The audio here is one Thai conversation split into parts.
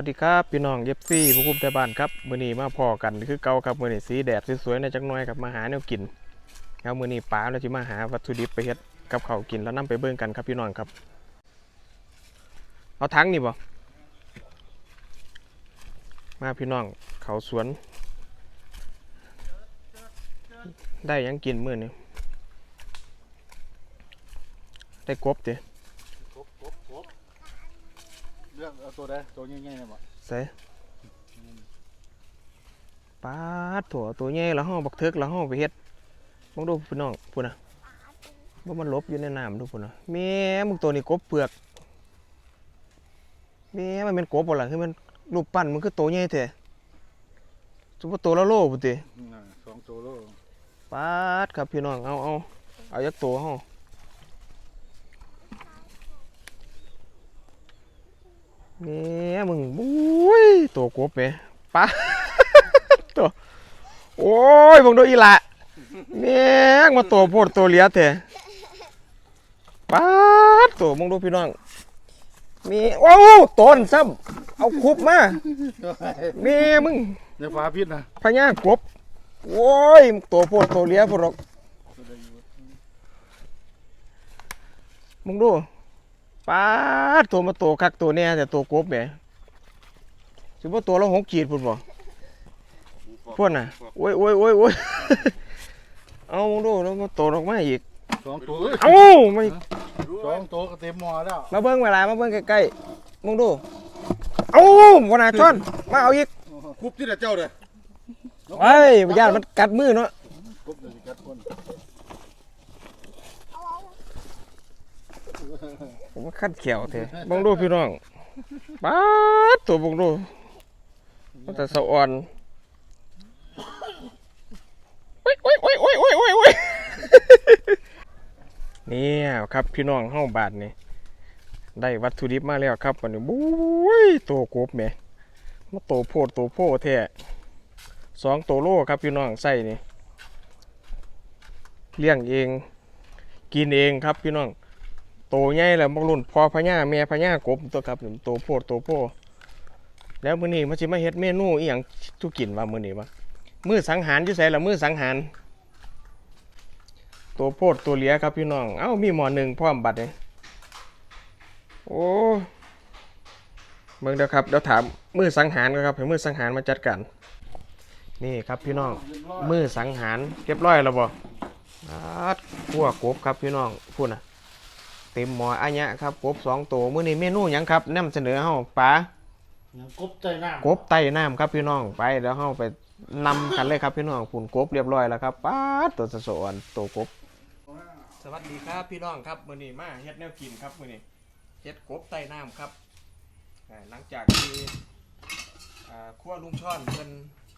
วัสดีครับพี่น้องเย็บซี่ผู้คุมแต่บ้านครับมือนี้มาพอกันคือเก่าครับมือนี้สีแดดสวยๆในจักหน่อยครับมาหาแนวกินครับมื้อนี้ป้าเราสิมาหาวัตถุดิบไปเฮ็ดกับเขากินแล้วนํไปเบิ่งกันครับพี่น้องครับ เอาถังนี่บ่มาพี่น้องเขาสวน ได้ยังกินมื้อนี้ได้กบติครบครบครบ เลือกเอาตัวใดตัวง่ายๆเนี่ยบ่ใส่ปาดถั่วตัวใหญ่แล้วห้องบักเทิกแล้วห้องไปเฮ็ดมึงดูพี่น้องพูดนะว่ามันหลบอยู่ในน้ำดูพูดนะแม่มึงตัวนี้กบเปลือกแม่มันเป็นกบบ่ล่ะคือมันรูปปั้นมันคือตัวใหญ่แท้สุปตัวละโลพุ่นติน่ะสองตัวโลปาดครับพี่น้องเอาเอาเอายักตัวห้อง แม่มึงบุ้ยตัวกบแหมปาดตัวโอ้ยมึงดูอีหละแม่งมาตัวโพดตัวเหลียแท้ปาดตัวมึงดูพี่น้อง มีว้าวต้นซ้ำเอาคุบมาแม่มึงในฟ้าพิษนะพญากบโอ้ยตัวโพดตัวเหลียพวกเรามึงดู ปาดตัวมาตัวคักตัวแน่แต่ตัวกบแหมสิบ่ตัวละหกขีดพุ่นบ่พวกน่ะโอ้ยโอ้ยโอ้ยโอ้ยเอามึงดูแล้วมาตัวออกมาอีกสองตัวเอ้ยเอ้ามาอีกสองตัวก็เต็มหม้อแล้วมาเบิ่งเวลามาเบิ่งใกล้ๆมึงดูเอ้าบ่น่าชนมาเอาอีกคุบที่เจ้าเด้อเฮ้ยญาติมันกัดมือเนาะคุบเดี๋ยวสิกัดคนผ มว่าคัดเขียวเถอะบังดูพี่น้องป๊าดตัวบังดูมันแต่สะอ่อนโอ้ยโอ้ยโอ้ยโอ้ยโอ้ยโอ้ยโอ้ยเนี่ยครับพี่น้องห้องบาทนี่ได้วัตถุดิบมาแล้วครับวันนี้บุ้ยตัวกบแหม่มาโตโพดตัวโพแท้สองตัวโลครับพี่น้องใส่นี่เลี้ยงเอง กินเองครับพี่น้อง โตใหญ่แล้วบักรุ่นพอพญาแม่พญากบตัวครับโตโพดโตโพแล้วมื้อนี้มันสิมาเฮ็ดเมนูอีหยังทุกินว่ามื้อนี้วะมื้อสังหารอยู่ไสล่ะมื้อสังหารตัวโพดตัวเหลียครับพี่น้อง เอ้ามีหมอหนึ่งพร้อมบัดนี่โอ้เบิ่งเด้อครับเดี๋ยวถามมือสังหารก่อนครับให้มือสังหารมาจัดการนี่ครับพี่น้องมือสังหารเรียบร้อยแล้วบ่อาดคั่วกบครับพี่น้องพูดนะ ต็มหมออันเนี้ยครับกบสองตัวมื้อนี้เมนูหยังครับนำเสนอเฮาปลากบใจน้ำกบไต้น้ำครับพี่น้องไปเดี๋ยวเฮาไปนำกันเลยครับพี่น้องปุ่นกบเรียบร้อยแล้วครับป้าดตัวสะโสอนตัวกบ สวัสดีครับพี่น้องครับมื้อนี้มาเฮ็ดแนวกินครับมื้อนี้เฮ็ดกบไต้น้ำครับอ่าหลังจากที่อ่าคั่วลุงช่อนเพิ่น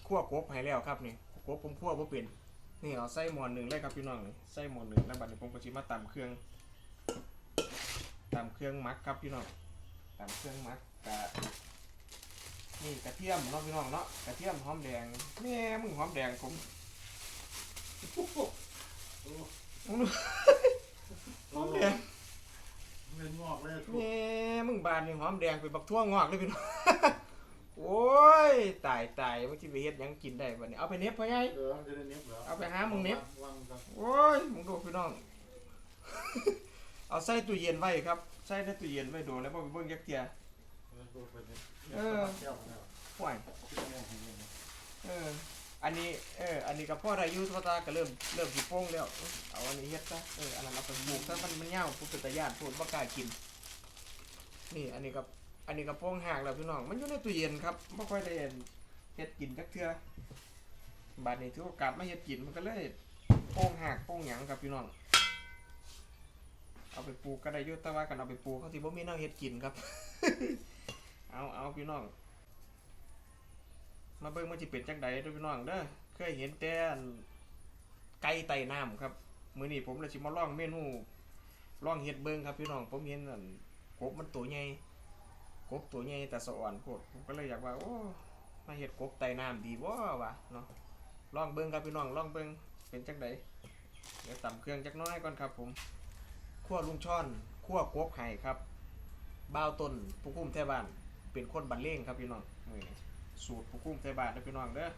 คั่วกบให้แล้วครับนี่กบผมคั่วบ่เป็นนี่เอาใส่หม้อหนึ่งเลยครับพี่น้องนี่ใส่หม้อหนึ่งแล้วบัดนี้ผมก็สิมาตำเครื่อง ตามเครื่องหมักครับพี่น้องตามเครื่องหมักกะนี่กระเทียมเนาะพี่น้องเนาะกระเทียมหอมแดงแม่มึงหอมแดงผมหอมแดงเป็นงอกเลยแม่มึงบานนี่หอมแดงเป็นบักทั่วงอกเลยพี่น้องโอ้ยตายตายว่าที่ไปเฮ็ดหยังกินได้บัดนี้เอาไปเน็บพ่อใหญ่เออจะได้เน็บเหรอเอาไปหามึงเน็บวางครับโอ้ยมึงดูพี่น้อง เอาใส่ตู้เย็นไว้ครับ ใส่ในตู้เย็นไว้โดนแล้วบ่ไปเบิ่งยักเทียเออตัวเป็นเออเจ้าห่วยเออ อันนี้ เออ อันนี้กับพ่อได้อยูทอตาก็เริ่มเริ่มสิโป้งแล้ว เอาอันนี้เฮ็ดซะ เออ อันนั้นเอาไปปลูกซะมันมันเหี่ยวผู้เป็นตาญาติพูดบ่กล้ากิน นี่ อันนี้กับ อันนี้กับโป้งหากแล้วพี่น้อง มันอยู่ในตู้เย็นครับบ่ค่อยได้เฮ็ดกินจักเทื่อบัดนี้ถือโอกาสมาเฮ็ดกินมันก็เลยโป้งหากโป้งหยังครับพี่น้อง เอาไปปลูกก็ได้ยุแต่ว่ากันเอาไปปลูกเขาสิบ่มีแนวเฮ็ดกินครับ เอาเอาพี่น้อง มาเบิ่งมันสิเป็นจังใดเด้อพี่น้องเด้อเคยเห็นแต่อันไก่ไต่น้ำครับมื้อนี้ผมเลยสิมาลองเมนูลองเฮ็ดเบิ่งครับพี่น้องผมเห็นอันกบมันตัวใหญ่กบตัวใหญ่แต่สะอ่อนโพดผมก็เลยอยากว่าโอ้มาเฮ็ดกบไต่น้ำดีบ่วะเนาะลองเบิ่งครับพี่น้องลองเบิ่งเป็นจังใดเดี๋ยวต่ำเครื่องจักน้อยก่อนครับผม คั่วลุงช่อนคั่วกบไห่ครับบ้าวต้นผู้คุ้มแท่บ้านเป็นคนบรรเลงครับพี่น้องมือนี้สูตรผู้กุ้งใจบาทนะพี่น้องเด้อ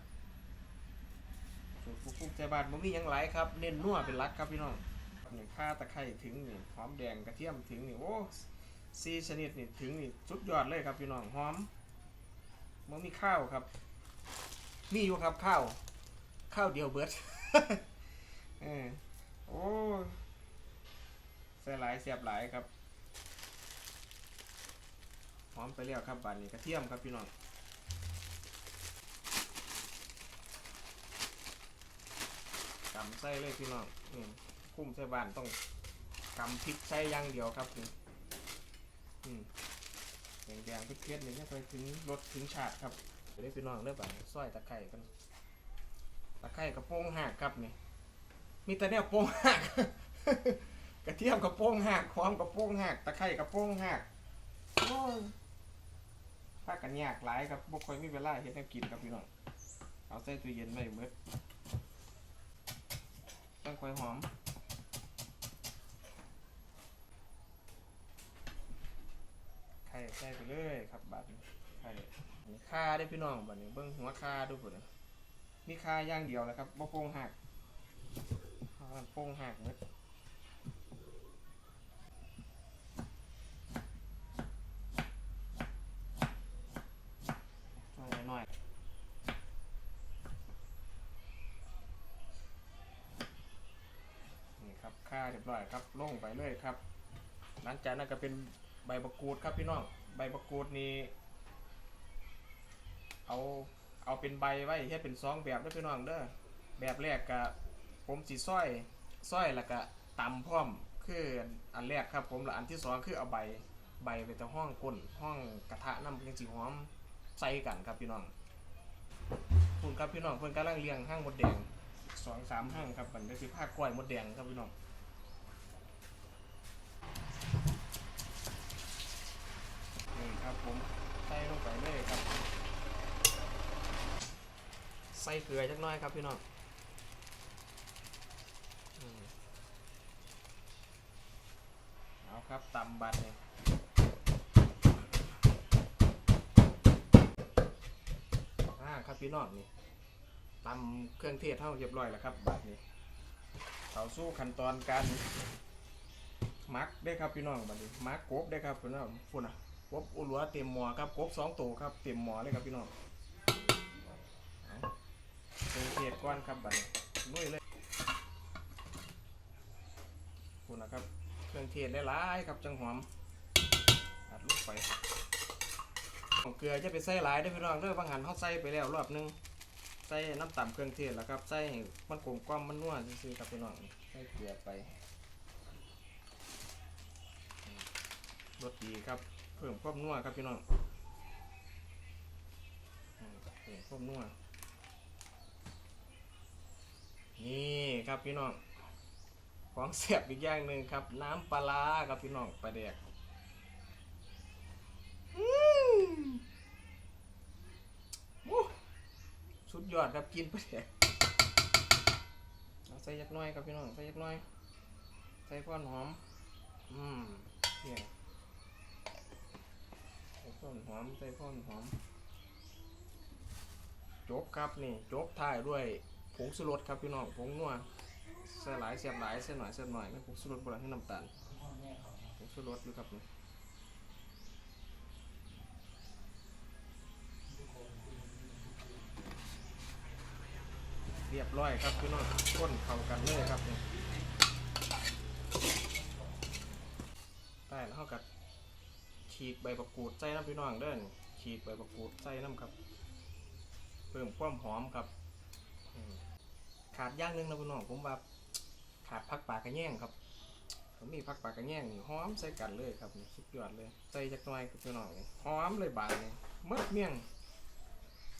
สูตรผู้กุ้งใจบาทบ่มีหยังหลายครับ เน้นนัวเป็นลักครับพี่น้องนี่ข่าตะไคร้ถึงนี่หอมแดงกระเทียมถึงนี่โอ้สี่ชนิดนี่ถึงนี่สุดยอดเลยครับพี่น้องหอมบ่มีข้าวครับมีอยู่ครับข้าวข้าวเดียวเบิร์ดเออโอ้ ใส่หลายเสียบหลายครับหอมไปแล้วครับบานนี้กระเทียมครับพี่น้องกำใส่เลยพี่น้องอืมคุ้มใส่บานต้องกำพริกใส่ย่างเดียวครับนี่อืมแดงๆเผ็ดๆนี่จะไปถึงรสถึงชาติครับเดี๋ยวพี่น้องเริ่มบานซอยตะไคร้กันตะไคร้กระโปรงหักครับนี่มีแต่เนี่ยโปรงหัก กระเทียมกระโปรงหักหอมกระโปรงหักตะไคร้กระโปรงหักโอ้ยพากันยากหลายครับบ่ค่อยมีเวลาเฮ็ดแนวกินครับพี่น้องเอาใส่ตู้เย็นไว้เบิดต้องค่อยหอมไข่ใส่ไปเลยครับบัดนี้ไข่นี่ข่าได้อพี่น้องบัดนี้เบิ่งหัวข่าดูพุ่นน่ะมีค่าอย่างเดียวนะครับบ่โป่งหักเอามันโป่งหักเบิดหน่อยหน่อยนี่ครับค่า เรียบร้อยครับลงไปเลยครับ หลังจากนั้นก็เป็นใบมะกรูดครับพี่น้องใบมะกรูดนี่เอาเอาเป็นใบไว้เฮ็ดเป็นซองแบบเด้อพี่น้องเด้อแบบแรกก็ผมสิซอยซอยแล้วก็ตำพร้อมคืออันแรกครับผมแล้วอันที่สองคือเอาใบใบไปตะห้องก้นห้องกระทะน้ำจังสิหอมใส่กันครับพี่น้องคุณครับพี่น้องเพิ่นกำลังเลี้ยงห้างมดแดงสองสามห้างครับมันก็สิผ้ากล้วยมดแดงครับพี่น้องนี่ครับผมใส่ลงไปเลยครับ ใส่เกลือจักหน้อยครับพี่น้องอืมเอาครับตำบัดเนี่ยอ่าครับพี่น้องนี่ตำเครื่องเทศเท่าเรียบร้อยแล้วครับบัดนี้เขาสู้ขั้นตอนการมักได้ครับพี่น้องบัดนี้มักกบได้ครับพี่น้องฝุ่นอะกบอุลัวเต็มหม้อครับกบสองตัวครับเต็มหม้อเลยครับพี่น้อง เครื่องเทศก้อนครับบัดนี้ยเลยคุณนะครับเครื่องเทศหลายครับจังหอมอัดลูกไปเกลือจะไปใส่หลายได้พี่น้องเด้อบางหันเขาใส่ไปแล้วรอบหนึงใส่น้ำต่ำเครื่องเทศแล้วครับใส่มันกลมกล่อมมันนัวซื่อๆครับพี่น้องใส่เกลือไปรสดีครับเพิ่มความนัวครับพี่น้องเพิ่มความนัว นี่ครับพี่น้องของเสียบอีกอย่างหนึ่งครับ น้ำปลาครับพี่น้องปลาแดกสุดยอดครับกินปลาแดกใส่ยักน้อยครับพี่น้องใส่ยักน้อย ใส่ก้อนหอม อืมเนี่ยใส่ก้อนหอมใส่ก้อนหอมจบครับนี่จบท้ายด้วย ผงสุรสครับพี่น้องผงนัวใส่หลายเสียบหลายใส่หน่อยเสียบหน่อยไม่ผงสุรสโบราณให้น้ำตาลผงสุรสอยู่ครับนี่เรียบร้อยครับพี่น้องก้นเข้ากันเลยครับนี่ได้แล้วเขากับฉีกใบมะกูดใส่น้ำพี่น้องเด้อนฉีกใบมะกูดใส่น้ำครับ เพิ่มความหอมครับ ขาดอย่างหนึงนะพี่น้องผมว่าขาดผักปลากระแยงครับผมมีผักปลากระแยงนี่หอมใส่กันเลยครับนี่สุดยอดเลยใส่จักหน่อยครับพี่น้องนี่หอมเลยบาดนี่มื่อเมี่ยง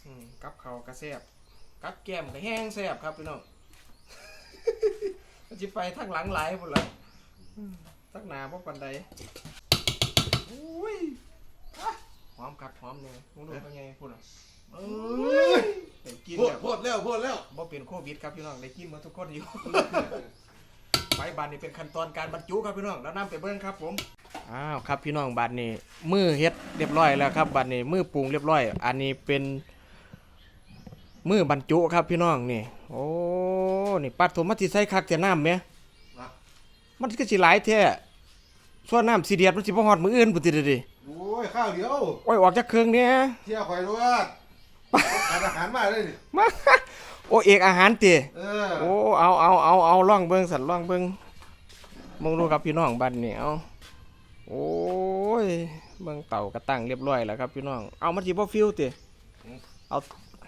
อืมกับเขาวกระแซบกับแก้มกระแห้งแซบครับพี่น้อง มันจะไปทั้งหลังไหลายหมดเลยทั้งหน้าพวกปันใดอุ้ยอะหอมครับหอมเลยมึงดูเป็นไงพูดอะ เอ้ยได้กินโพดแบบโพดแล้วโพดแล้วบ่เป็นโควิดครับพี่น้องได้กินหมาทุกคนอยู่ ไปบานนี่เป็นขั้นตอนการบรรจุครับพี่น้องแล้วนำไปเบิ้งครับผมอ้าวครับพี่น้องบัดนี้มือเฮ็ดเรียบร้อยแล้วครับบัดนี้มือปรุงเรียบร้อย อันนี้เป็นมือบรรจุครับพี่น้องนี่ โอ้นี่ปัดโทมัติใส่คักแต่น้ำแหมมันก็สิหลายแท้ส่วนน้ำสีเดียดมันสิบ่ฮอดมื้ออื่นพุ่นติเด้อดิโอ้ยข้าวเดียวโอ้ยออกจากเครื่องเนี่ยเที่ยวข่อยรวด ทานอาหารมาเลยนี่มาโอ้เอกอาหารติเออโอ้เอาเอาเอาเอาล่องเบิ่งสันล่องเบิ่งมองดูครับพี่น้องบัดนี้เอาโอ้ยเบิ่งเต่ากระตั้งเรียบร้อยแล้วครับพี่น้องเอามันสิบ่ฟิวติเอา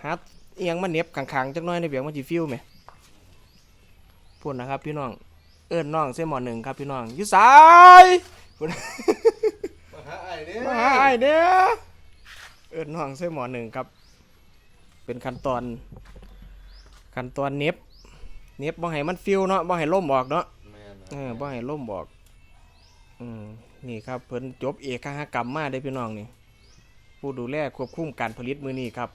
หาเอียงมาเหน็บข้างๆจักหน่อยในเบียงมันสิฟิวไหมพูดนะครับพี่น้องเอิ้นน้องเส้นหมอหนึ่งครับพี่น้องอยู่สายพูด มาหาไอ้เนี่ยมาหาไอ้เด้อเอิ้นน้องเส้นหมอหนึ่งครับ เป็นขั้นตอนขั้นตอนเหน็บเหน็บบ่ให้มันฟิวเนาะบ่ให้ล่มออกเนาะแม่นเออบ่ให้ล่มออกอืมนี่ครับเพิ่นจบเอกหกรรมมาได้อพี่น้องนี่ ผู้ดูแลควบคุมการผลิตมื้อนี้ครับ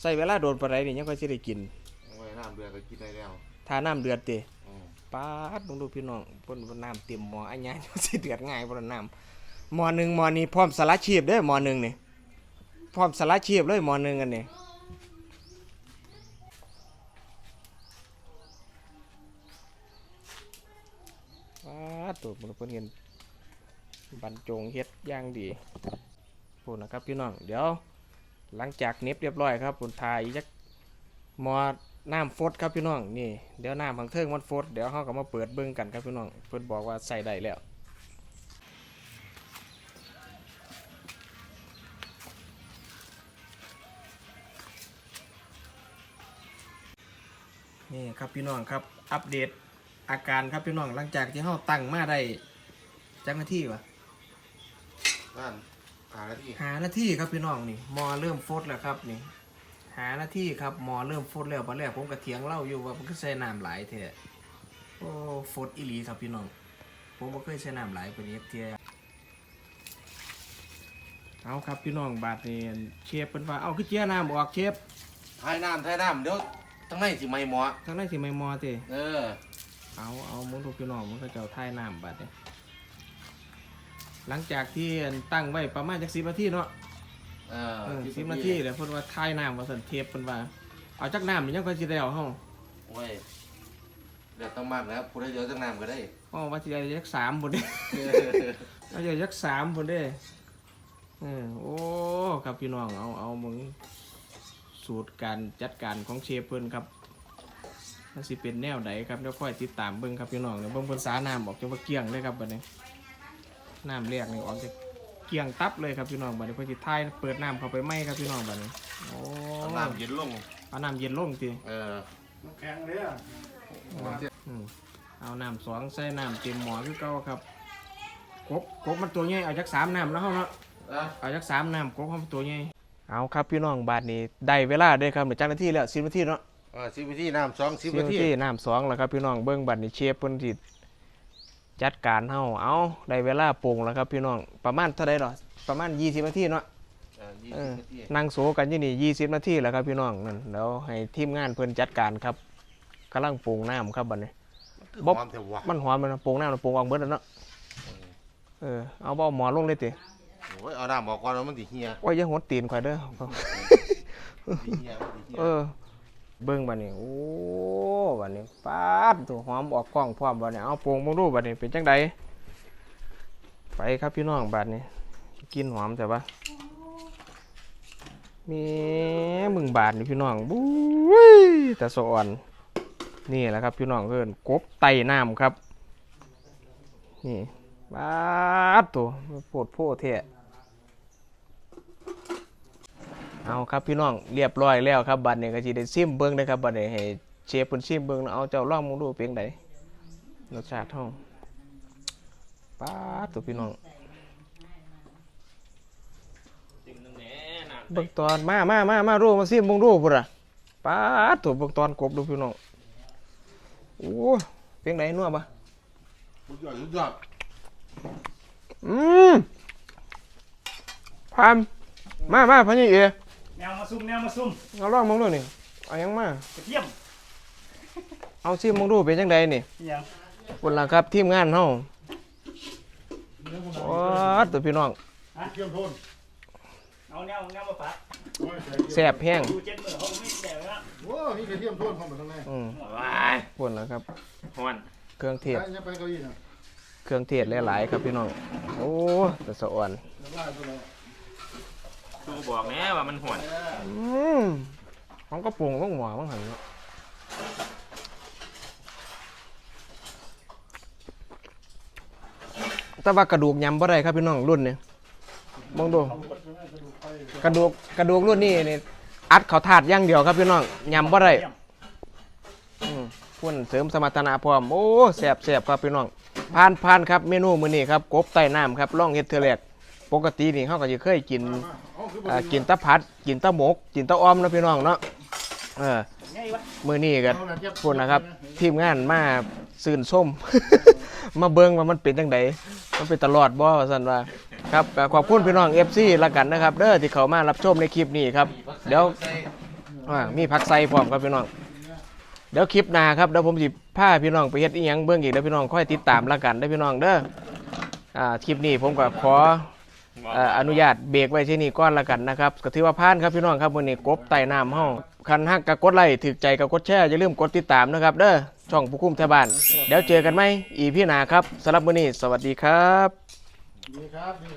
ใช้เวลาโดนปานใดนี่ยังค่อยสิได้กินโอ้ยน้ำเดือดก็กินได้แล้วถ้าน้ำเดือดติอืมปาดลองดูพี่น้องเพิ่นว่าน้ำเต็มหม้ออันยาสิเดือดง่ายบ่ล่ะน้ำหม้อหนึงหม้อนี้พร้อมสละชีพเด้อหม้อหนึงนี่ พร้อมสละชีพเลยหมอหนึงอันนี้าตัวมันเพิ่นเห็นบรรจงเฮ็ดย่างดีพูดนะครับพี่น้อง เดี๋ยว หลังจากเน็บเรียบร้อยครับผมทายจักมอน้ำฟดครับพี่น้องนี่เดี๋ยวน้ำพังเทิงมันฟดเดี๋ยวเขาก็มาเปิดเบิ้งกันครับพี่น้อง เพิ่อนบอกว่าใส่ได้แล้ว นี่ครับพี่น้องครับ อัปเดตอาการครับพี่น้องหลังจากที่เขาตั้งมาได้จักนาทีวะนั่นหาแล้วที่หาหน้าที่ครับพี่น้องนี่มอเริ่มฟดแล้วครับนี่หาหน้าที่ครับมอเริ่มฟดแล้วตอนแรกผมก็เถียงเล่าอยู่ว่ามันก็ใส่น้ำหลายแท้โอ้ฟดอีหลีครับพี่น้อง ผมบ่เคยใช้น้ำหลายปานนี้เทียเอาครับพี่น้องบาดนี้เชฟเพิ่นว่าเอาคือเจียน้ำออกเชฟทายน้ำทายน้ำเดี๋ยว ทั้งในสิไม่หมอทางนั้นสิไม่มอติเออ เอาเอาหมุนลูกพี่น้องมันก็จะเอาท้ายน้ำบาดนี้หลังจากที่ตั้งไว้ประมาณจัก10นาทีเนาะเออเออสิบนาทีเดี๋ยวเพิ่นว่าทายน้ำว่าสันเทปเพิ่นว่าเอาจักน้ำนี่ยังค่อยสิได้เอาเฮาโอ้ยเดี๋ยวต้องมากแล้วผู้ใดเดี๋ยวจังน้ำก็ได้อ๋อว่าสิได้จักสามพุ่นเด้เอาจะจักสามพุ่นเด้เออโอ้ครับพี่น้องเอาเอามึง สูตรการจัดการของเชฟเพิ่นครับมันสิเป็นแนวใดครับเดี๋ยวค่อยติดตามเบิ่งครับพี่น้องเดี๋ยวเบิ่งเพิ่นสาน้ำออกจังว่าเกลี้ยงเลยครับบัดนี้น้ำแรกนี่ออกจะเกลี้ยงตับเลยครับพี่น้องบัดนี้เพิ่นสิทายเปิดน้ำเข้าไปไหมครับพี่น้องบัดนี้โอ้เอาน้ำเย็นลง เอาน้ำเย็นลงติเออแข็งเลยอะอืมเอาน้ำสองใส่น้ำเต็มหม้อคือเก่าครับกบกบมันตัวใหญ่เอาจักสามน้ำแล้วเฮาเนาะอะเอาจักสามน้ำกบมันตัวใหญ่ เอาครับพี่น้องบาทนี้ได้เวลาเด้อครับเดี๋ยวจักนาทีแล้วสิบนาทีเนาะเออสิบนาทีน้ำสองสิบสิบนานาทีทีน้ำสองแล้วครับพี่น้องเบิ้งบัตรนี้เชฟเพิ่นสิจัดการเฮาเอาได้เวลาปรุงแล้วครับพี่น้องประมาณเท่าใดหรอประมาณ20นาทีเนาะเออยี่เอสิอบนาที นั่งโซกันอยู่นี่20นาทีแล้วครับพี่น้องนั่นเดี๋ยวให้ทีมงานเพิ่นจัดการครับกำลังปรุงน้ำครับบัดนี้ บ๊อบหอมแต่ว่ามันหอมมันปรุงน้ำมันปรุงออกเบิดแล้วเนาะเออเอาเบาหมอลงเลยติ โอ้ยเอาน้ำออกก่อนแล้วมันติเหียโอ้ยอย่าหดตีนข่อยเด้อติเหียมันติเหียเออ เบิ่งบัดนี้ โอ้บัดนี้ปาดตัวหอมออกกล้องพร้อมบัดนี้เอาโปรงมาดูบัดนี้เป็นจังไดไปครับพี่น้องบัดนี้กินหอมแต่ว่ามีมึงบาดนี่พี่น้องบุ้ยแต่สะอ่อน นี่แหละครับพี่น้องเอิ้นกบไต่น้ำครับ นี่บาดตัวโปวดโพเทะ เอาครับพี่น้องเรียบร้อยแล้วครับบัดนี้ก็สิได้ซิมเบิ่งนะครับบัดนี้ให้เชฟเพิ่นซิมเบิ่งแล้วเอาเจ้าลองมึงดูเป็นไดรสชาติเฮาป๊าดตัวพี่น้องเบิ่งตอนมามามามาดูมาซิมเบิ่งดูพุ่นน่ะป๊าดตัวเบิ่งตอนกบดูพี่น้องโอ้เป็นไดนัวปะสุดยอดสุดยอดอืมพามมามาพะนี่เอ แนวมาซุ่มแนวมาซุ่มเอาลองมึงดูนี่เอาหยังมากระเทียมเอาซิมมึงดูเป็นจังไดนี่อหย่างบุญละครับทีมงานเฮาเรื่องคนโอ้ตัวพี่น้องเทียมโทนเอาแนวแนวมาปักโอ้ยแซ่บแห้งดูเจ็ดมือเขาไม่แดงแล้วโอ้นี่กระเทียมโทนเข้ามาตรงนี้อืมว้ายพูดแล้วครับฮอนเครื่องเทศใช่ยังไปเก้าอี้นะเครื่องเทศหลายๆครับพี่น้อง โอ้แต่สะอ่อน น้ำลายตัวเรา ดูบอกแน่ว่ามันฮอนอืมมันก็ปรุงต้องหวานบ้างหันเนาะแต่ว่ากระดูกยำบ่ได้ครับพี่น้องรุ่นเนี้มองดู กระดูกกระดูกรุ่นนี้นี่อัดเขาถาดอย่างเดียวครับพี่น้องยำบ่ได้อืมพุ่นเสริมสมรรถนะพร้อมโอ้แสบแสบครับพี่น้องผ่านผ่านครับเมนูมื้อนี้ครับกบใต้น้ำครับล่องเฮ็ดเทื่อแรกปกตินี่เฮาก็จะเคยกิน อาคืออ่ากินแตะผัด กินแตะหมก กินแตะอ้อมเนาะพี่น้องเนาะเออไงวะมื้อนี้ก็พุ่นนะครับ ทีมงานมาซื่นส้ม มาเบิ่งว่ามันเป็นจังไดมันเป็นตลอดบ่ว่าซั่นว่าครับก็ขอบคุณพี่น้อง FC ละกันนะครับเด้อที่เขามารับชมในคลิปนี้ครับ เดี๋ยวอ่ามีผักใส่พร้อมครับพี่น้อง เดี๋ยวคลิปหน้าครับเดี๋ยวผมสิพาพี่น้องไปเฮ็ดอีหยังเบิ่งอีกเดี๋ยวพี่น้องค่อยติดตามละกันเด้อพี่น้องเด้ออ่าคลิปนี้ผมก็ขอ เอ่ออนุญาตเบรกไว้ที่นี่ก่อนละกันนะครับก็ถือว่าผ่านครับพี่น้องครับมื้อนี้กบไต่น้ำเฮาคันฮักก็กดไลค์ถูกใจก็กดแชร์อย่าลืมกดติดตามนะครับ เด้อช่องผู้คุมแถวบ้าน เดี๋ยวเจอกันไหมอีพี่หน้าครับสำหรับมื้อนี้สวัสดีครับ ดีครับดีครับ